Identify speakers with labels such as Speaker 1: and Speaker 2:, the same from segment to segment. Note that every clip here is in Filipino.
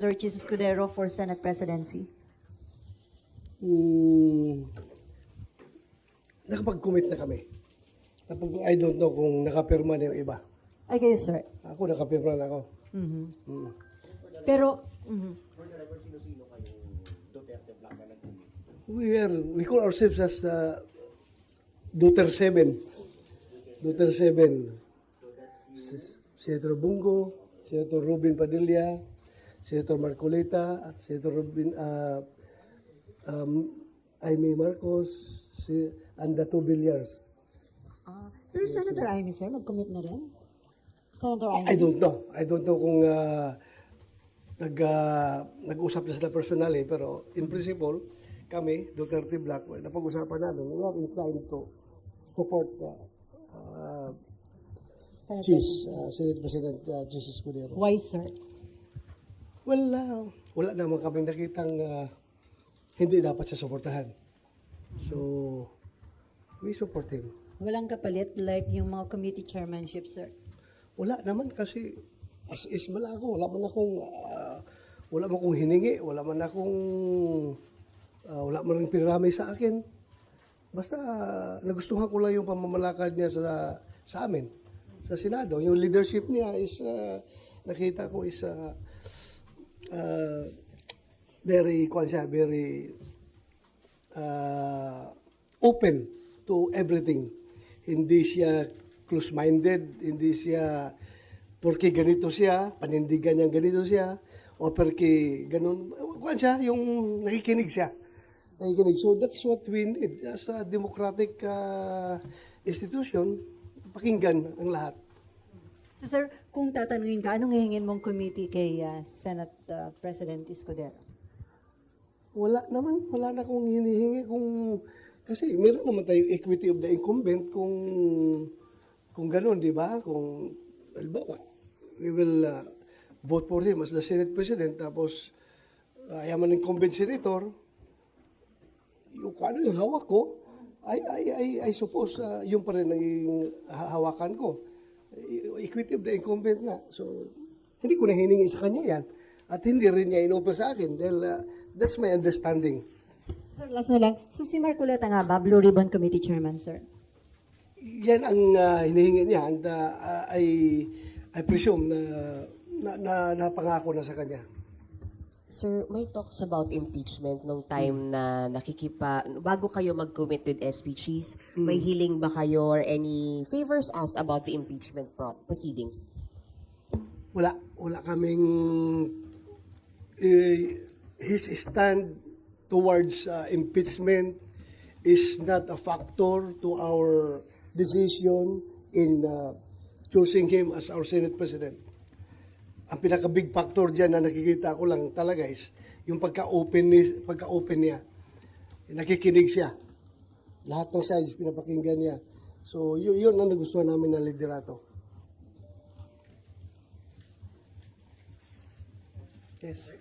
Speaker 1: Senator Chis Escudero for Senate presidency?
Speaker 2: Hmm, nakapag-commit na kami. Napag, I don't know kung nakapirma na yung iba.
Speaker 1: Ay, kayo, sir.
Speaker 2: Ako, nakapirma na ako.
Speaker 1: Mhm.
Speaker 2: Hmm.
Speaker 1: Pero, mhm.
Speaker 2: We are, we call ourselves as uh, Duterte 7. Duterte 7. S- Senator Bungo, Senator Robin Padilla, Senator Marcoleta, Senator Robin, uh, um, Aimee Marcos, si, and the two Villiers.
Speaker 1: Ah, pero Senator Amy, sir, nag-commit na rin? Senator Amy?
Speaker 2: I don't know. I don't know kung uh, nag, uh, nag-usap na sila personally, pero in principle, kami, Duterte Black, napag-usapan namin, we are inclined to support uh, uh,
Speaker 1: Senator.
Speaker 2: Cheese, uh, Senate President uh, Jesus Escudero.
Speaker 1: Why, sir?
Speaker 2: Uh, wala naman kaming nakitang uh, hindi dapat siya suportahan. So, we support him.
Speaker 1: Walang kapalit like yung mga committee chairmanship, sir.
Speaker 2: Wala naman kasi as is wala ako. Wala man akong ah, wala man akong hiningi, wala man akong ah, wala man rin pinarami sa akin. Basta ah, nagustuhan ko lang yung pamamalakad niya sa sa amin sa Senado. Yung leadership niya is ah, nakita ko is ah, ah, very kwan siya, very ah, open to everything. Hindi siya close-minded, hindi siya porque ganito siya, panindigan niya ganito siya, o porque ganun, kuan siya, yung nakikinig siya. Nakikinig. So that's what we need as a democratic ah, institution, pakinggan ang lahat.
Speaker 1: So, sir, kung tatanungin ka, anong hihingin mong committee kay ah, Senate ah, President Escudero?
Speaker 2: Wala naman, wala na akong hinihingi kung kasi meron naman tayong equity of the incumbent kung kung gano'n, di ba? Kung halimbawa, we will uh, vote for him as the Senate President tapos uh, yaman incumbent senator yung kung ano yung hawak ko I, I, I, I suppose uh, yung pa rin ang hawakan ko equity of the incumbent nga so hindi ko na hiningi sa kanya yan at hindi rin niya inoffer sa akin dahil uh, that's my understanding
Speaker 1: Sir, last na lang. So, si Marcoleta nga ba, Blue Ribbon Committee Chairman, sir?
Speaker 2: yan ang uh, hinihingi niya and uh, I, I presume na, na, na napangako na sa kanya
Speaker 3: Sir, may talks about impeachment nung time na nakikipa, bago kayo mag-commit with SPGs, may hiling ba kayo or any favors asked about the impeachment pro- proceedings?
Speaker 2: wala wala kaming eh, his stand towards uh, impeachment is not a factor to our decision in uh, choosing him as our Senate President. Ang pinaka big factor diyan na nakikita ko lang talaga is yung pagka-open ni pagka-open niya. Nakikinig siya. Lahat ng sides pinapakinggan niya. So yun, yun ang nagustuhan namin na liderato. Yes.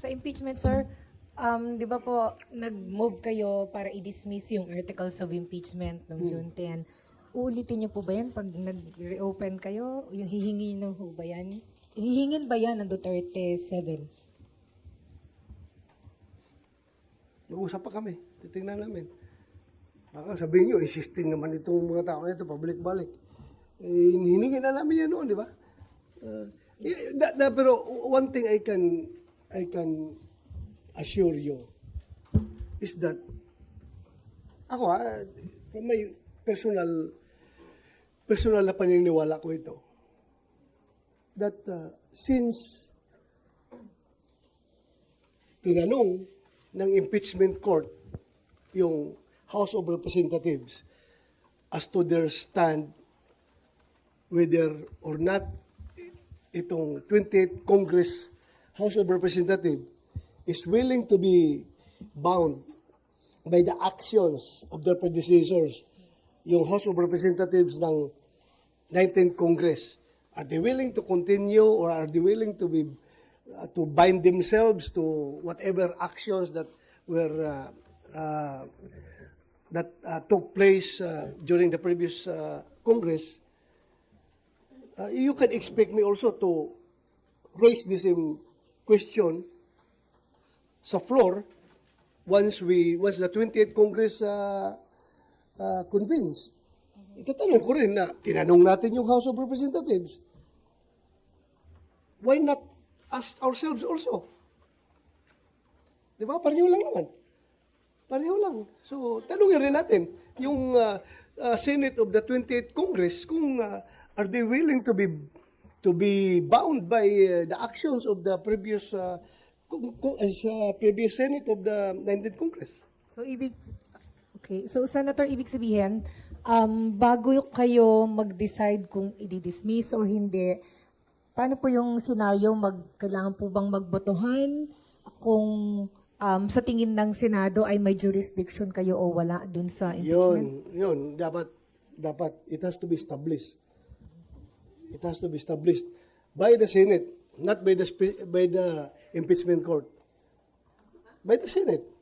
Speaker 4: Sa impeachment, sir, um, di ba po, nag-move kayo para i-dismiss yung articles of impeachment noong June 10. Uulitin niyo po ba yan pag nag-reopen kayo? Yung hihingi nyo po ba yan? Hihingin ba yan ng Duterte 7?
Speaker 2: Nag-usap pa kami. Titingnan namin. Baka sabihin nyo, insisting naman itong mga tao na ito, pabalik-balik. Eh, hiningi na namin yan noon, di ba? Uh, yeah, da- da- pero one thing I can I can assure you is that ako ha, from my personal personal na paniniwala ko ito. That uh, since tinanong ng impeachment court yung House of Representatives as to their stand whether or not itong 28th Congress House of Representatives is willing to be bound by the actions of their predecessors, yung House of Representatives ng 19th Congress, are they willing to continue or are they willing to be uh, to bind themselves to whatever actions that were uh, uh, that uh, took place uh, during the previous uh, Congress? uh, you can expect me also to raise the same question sa floor once we once the 28th Congress uh, uh, convenes. Itatanong ko rin na tinanong natin yung House of Representatives. Why not ask ourselves also? Di ba? Pareho lang naman. Pareho lang. So, tanongin rin natin yung uh, uh, Senate of the 28th Congress kung uh, are they willing to be to be bound by uh, the actions of the previous uh, as, uh, previous Senate of the 19th Congress.
Speaker 4: So, ibig, okay. So, Senator, ibig sabihin, um, bago kayo mag-decide kung i-dismiss o hindi, paano po yung scenario? Mag, kailangan po bang magbotohan kung um, sa tingin ng Senado ay may jurisdiction kayo o wala dun sa impeachment?
Speaker 2: Yun, yun. Dapat, dapat, it has to be established. It has to be established by the Senate, not by the, by the impeachment court. By the Senate.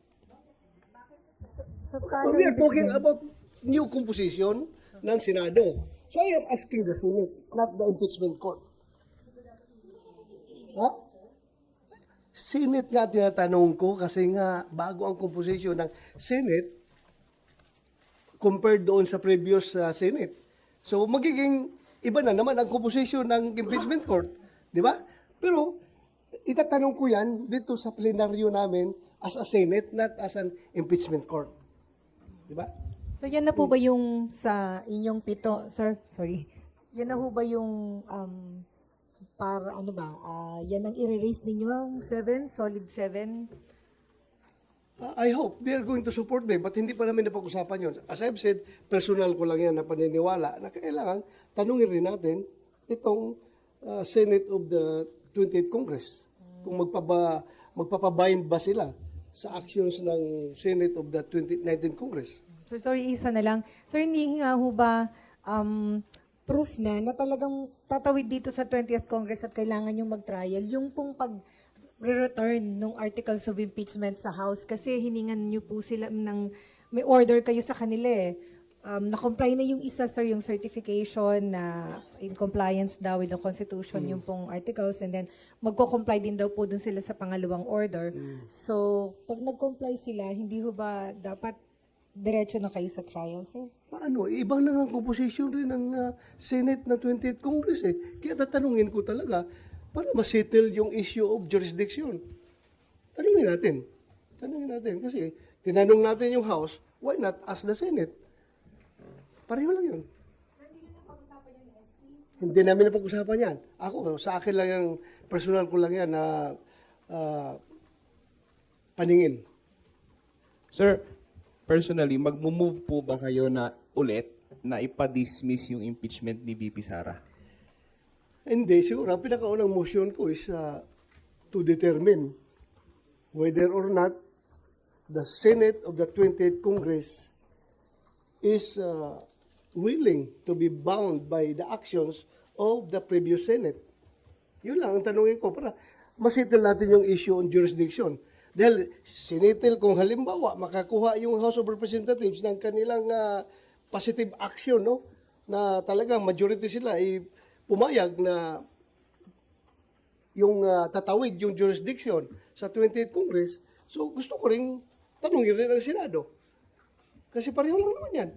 Speaker 4: So,
Speaker 2: we are talking about new composition ng Senado. So I am asking the Senate, not the impeachment court. Ha? Senate nga tinatanong ko kasi nga bago ang composition ng Senate compared doon sa previous uh, Senate. So magiging iba na naman ang composition ng impeachment court, di ba? Pero itatanong ko yan dito sa plenaryo namin as a Senate, not as an impeachment court. Di ba?
Speaker 4: So yan na po ba yung sa inyong pito, sir? Sorry. Yan na po ba yung um, para ano ba? ah, yan ang i-release ninyo ang 7, solid 7?
Speaker 2: Uh, I hope they are going to support me, but hindi pa namin napag-usapan yun. As I've said, personal ko lang yan na paniniwala na kailangan tanungin rin natin itong uh, Senate of the 28th Congress. Kung magpaba, magpapabind ba sila sa actions ng Senate of the 20, 19th Congress.
Speaker 4: So sorry, isa na lang. Sir, hindi nga ho ba um, proof na na talagang tatawid dito sa 20th Congress at kailangan yung mag-trial, yung pong pag return ng articles of impeachment sa House kasi hiningan niyo po sila ng may order kayo sa kanila eh. Um, na-comply na yung isa, sir, yung certification na in compliance daw with the Constitution, yung pong articles, and then magko-comply din daw po dun sila sa pangalawang order. So, pag nag-comply sila, hindi ho ba dapat diretso na kayo sa trial, sir?
Speaker 2: Paano? Ibang na nga ang composition rin ng uh, Senate na 28th Congress eh. Kaya tatanungin ko talaga para masettle yung issue of jurisdiction. Tanungin natin. Tanungin natin. Kasi tinanong natin yung House, why not ask the Senate? Pareho lang yun. Hindi namin napag-usapan yan. Ako, sa akin lang yung personal ko lang yan na ah, paningin.
Speaker 5: Sir, personally, magmo-move po ba kayo na ulit na ipa-dismiss yung impeachment ni BP Sara?
Speaker 2: Hindi, siguro. Ang pinakaunang motion ko is uh, to determine whether or not the Senate of the 28th Congress is uh, willing to be bound by the actions of the previous Senate. Yun lang ang tanungin ko para masettle natin yung issue on jurisdiction. Dahil sinitil kung halimbawa makakuha yung House of Representatives ng kanilang uh, positive action, no? Na talagang majority sila ay pumayag na yung uh, tatawid yung jurisdiction sa 28th Congress. So gusto ko ring tanungin rin ang Senado. Kasi pareho lang naman yan.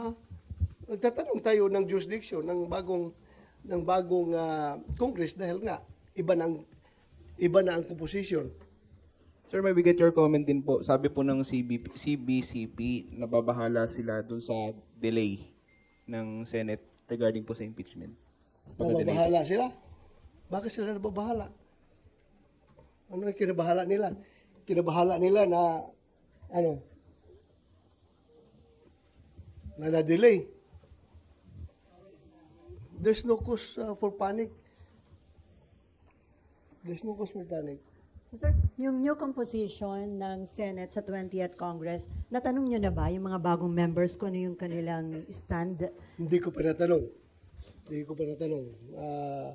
Speaker 2: Ha? Nagtatanong tayo ng jurisdiction ng bagong ng bagong ah, Congress dahil nga iba na ang iba na ang composition.
Speaker 5: Sir, may we get your comment din po. Sabi po ng CB, CBCP, nababahala sila dun sa delay ng Senate regarding po sa impeachment.
Speaker 2: Nababahala sila. Bakit sila nababahala? Ano yung kinabahala nila? Kinabahala nila na ano na na-delay. There's no cause uh, for panic. There's no cause for panic.
Speaker 1: So, sir, yung new composition ng Senate sa 20th Congress, natanong nyo na ba yung mga bagong members kung ano yung kanilang stand?
Speaker 2: Hindi ko pa natanong. Hindi ko pa natanong. Ah,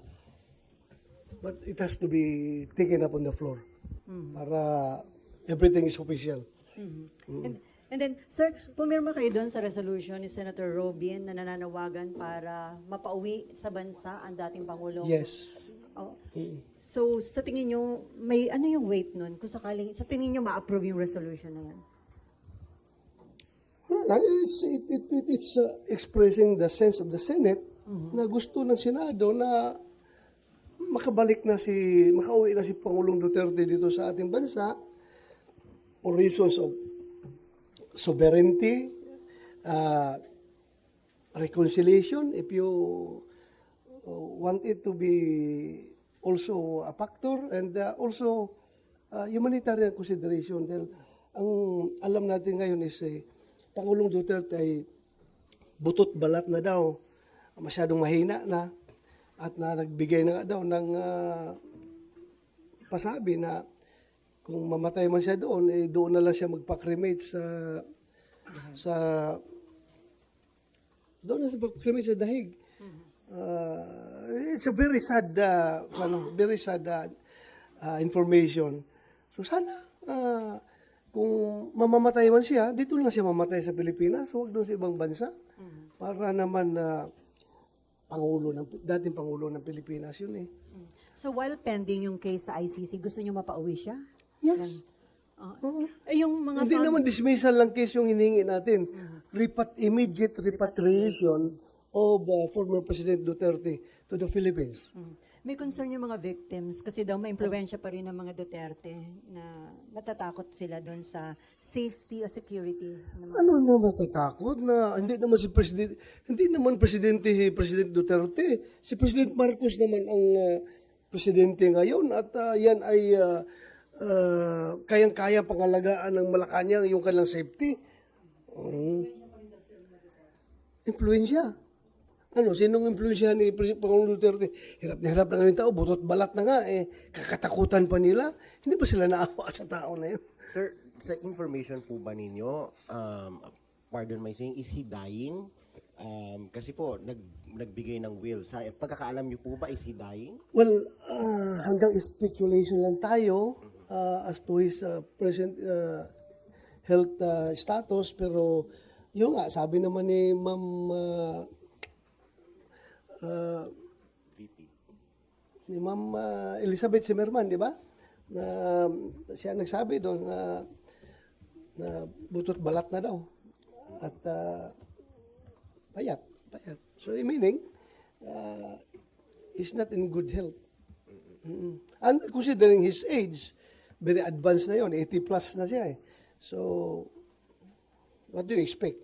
Speaker 2: but it has to be taken up on the floor para everything is official.
Speaker 1: And, and And then, sir, pumirma kayo doon sa resolution ni Senator Robin na nananawagan para mapauwi sa bansa ang dating Pangulo.
Speaker 2: Yes.
Speaker 1: Oh. So, sa tingin nyo, may ano yung weight nun? Kung sakaling, sa tingin nyo ma-approve yung resolution na yan?
Speaker 2: Wala, it's, it, it, it- it's uh, expressing the sense of the Senate na gusto ng Senado na makabalik na si, makauwi na si Pangulong Duterte dito sa ating bansa for reasons of sovereignty, uh, reconciliation, if you uh, want it to be also a factor, and uh, also uh, humanitarian consideration. Dahil ang alam natin ngayon is eh, Pangulong Duterte ay butot balat na daw, masyadong mahina na, at na nagbigay na daw ng ah, pasabi na kung mamatay man siya doon, eh doon na lang siya magpa-cremate sa sa doon na siya magpa-cremate sa dahig. Uh, it's a very sad uh, ano, very sad uh, uh, information. So sana uh, kung mamamatay man siya, dito lang siya mamatay sa Pilipinas, huwag doon sa ibang bansa. Para naman na pangulo ng dating pangulo ng Pilipinas yun eh.
Speaker 1: So, while pending yung case sa ICC, gusto nyo mapauwi siya?
Speaker 2: Yes.
Speaker 1: Ah,
Speaker 2: Oo.
Speaker 1: eh, yung mga
Speaker 2: Hindi naman dismissal lang case yung hiningi natin. Repat immediate repatriation of uh, former President Duterte to the Philippines.
Speaker 1: Mm. May concern yung mga victims kasi daw may impluensya pa rin ng mga Duterte na natatakot sila doon sa safety o security. ng mga-
Speaker 2: Ano na matatakot na hindi naman si President hindi naman presidente si President Duterte. Si President Marcos naman ang uh, presidente ngayon at uh, yan ay uh, uh, kayang-kaya pangalagaan ng Malacanang yung kanilang safety. Um, impluensya. Ano, sinong impluensya ni Pangulong Duterte? Hirap na hirap na ngayon tao, butot balat na nga eh. Kakatakutan pa nila. Hindi ba sila naawa sa tao na yun?
Speaker 6: Sir, sa information po ba ninyo, um, pardon my saying, is he dying? Um, kasi po, nag, nagbigay ng will. Sa pagkakaalam niyo po ba, is he dying?
Speaker 2: Well, ah, hanggang speculation lang tayo ah, as to his ah, present ah, health ah, status. Pero yun nga, sabi naman ni Ma'am ah,
Speaker 6: VP.
Speaker 2: ni Ma'am ah, Elizabeth Zimmerman, di ba? Na siya nagsabi doon na na butot balat na daw. At ah, payat, payat. So meaning, uh, he's not in good health. Mm-mm. And considering his age, very advanced na yon 80 plus na siya eh. So, what do you expect?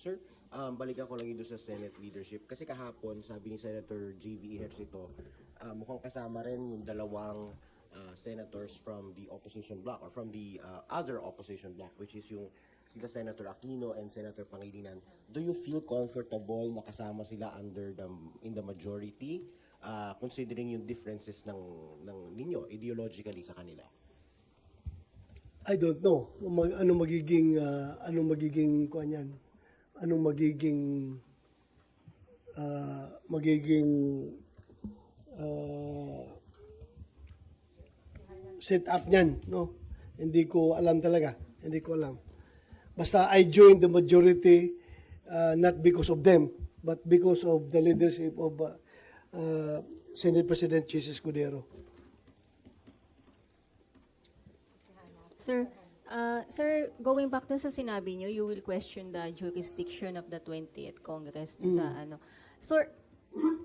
Speaker 6: Sir, um, balikan ko lang doon sa Senate leadership. Kasi kahapon, sabi ni Senator J.V. Ejercito, uh, mukhang kasama rin yung dalawang uh, senators from the opposition bloc or from the uh, other opposition bloc, which is yung sila Senator Aquino and Senator Pangilinan. Do you feel comfortable na kasama sila under the in the majority uh, considering yung differences ng ng ninyo ideologically sa kanila?
Speaker 2: I don't know. Mag, ano magiging, ah, anong magiging, kuan yan? Anong magiging, ah, magiging, ah, set up niyan, no? Hindi ko alam talaga. Hindi ko alam. Basta I joined the majority uh, not because of them, but because of the leadership of uh, uh, Senate President Jesus Cudero.
Speaker 7: Sir, uh, sir, going back dun sa sinabi nyo, you will question the jurisdiction of the 20th Congress dun sa ano. Sir,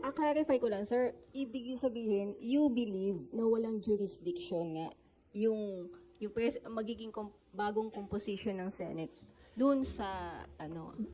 Speaker 7: ah, clarify ko lang, sir, ibig sabihin, you believe na walang jurisdiction nga yung yung pres- magiging kom- bagong composition ng Senate dun sa ano